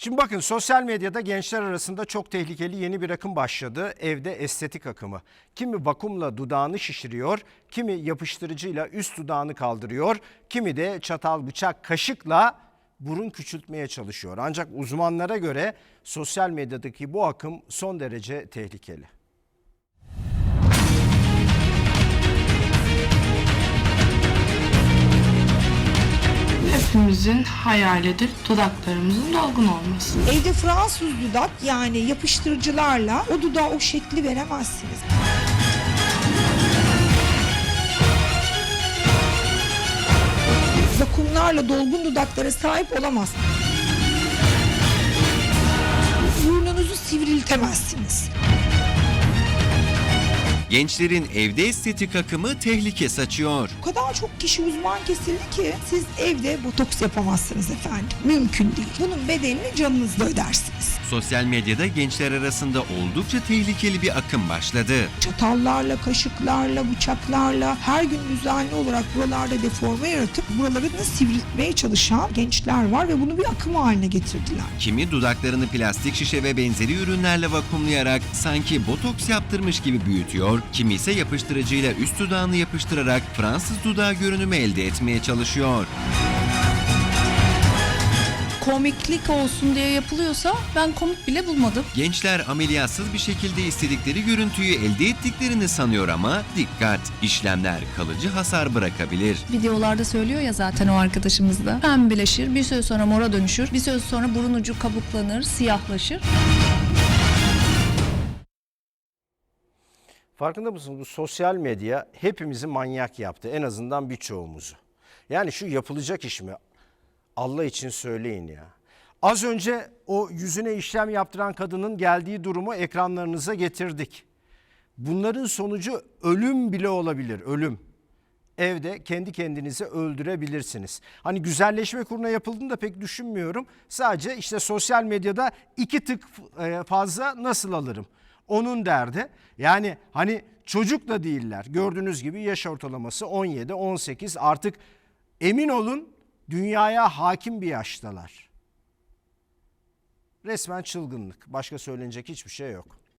Şimdi bakın sosyal medyada gençler arasında çok tehlikeli yeni bir akım başladı. Evde estetik akımı. Kimi vakumla dudağını şişiriyor, kimi yapıştırıcıyla üst dudağını kaldırıyor, kimi de çatal, bıçak, kaşıkla burun küçültmeye çalışıyor. Ancak uzmanlara göre sosyal medyadaki bu akım son derece tehlikeli. Hepimizin hayalidir dudaklarımızın dolgun olması. Evde Fransız dudak yani yapıştırıcılarla o dudağa o şekli veremezsiniz. Vakumlarla dolgun dudaklara sahip olamazsınız. Burnunuzu sivriltemezsiniz. Gençlerin evde estetik akımı tehlike saçıyor. O kadar çok kişi uzman kesildi ki siz evde botoks yapamazsınız efendim. Mümkün değil. Bunun bedelini canınızla ödersiniz. Sosyal medyada gençler arasında oldukça tehlikeli bir akım başladı. çatallarla, kaşıklarla, bıçaklarla her gün düzenli olarak buralarda deforme yaratıp buralarını sivriltmeye çalışan gençler var ve bunu bir akım haline getirdiler. Kimi dudaklarını plastik şişe ve benzeri ürünlerle vakumlayarak sanki botoks yaptırmış gibi büyütüyor, kimi ise yapıştırıcıyla üst dudağını yapıştırarak Fransız dudağı görünümü elde etmeye çalışıyor. komiklik olsun diye yapılıyorsa ben komik bile bulmadım. Gençler ameliyatsız bir şekilde istedikleri görüntüyü elde ettiklerini sanıyor ama dikkat, işlemler kalıcı hasar bırakabilir. Videolarda söylüyor ya zaten o arkadaşımız da. Pembeleşir, bir süre sonra mora dönüşür, bir süre sonra burun ucu kabuklanır, siyahlaşır. Farkında mısınız? Bu sosyal medya hepimizi manyak yaptı. En azından birçoğumuzu. Yani şu yapılacak iş mi? Allah için söyleyin ya. Az önce o yüzüne işlem yaptıran kadının geldiği durumu ekranlarınıza getirdik. Bunların sonucu ölüm bile olabilir, ölüm. Evde kendi kendinizi öldürebilirsiniz. Hani güzelleşme kuruna yapıldığını da pek düşünmüyorum. Sadece işte sosyal medyada iki tık e, fazla nasıl alırım? Onun derdi. Yani hani çocuk da değiller. Gördüğünüz gibi yaş ortalaması 17, 18 artık emin olun dünyaya hakim bir yaştalar. Resmen çılgınlık. Başka söylenecek hiçbir şey yok.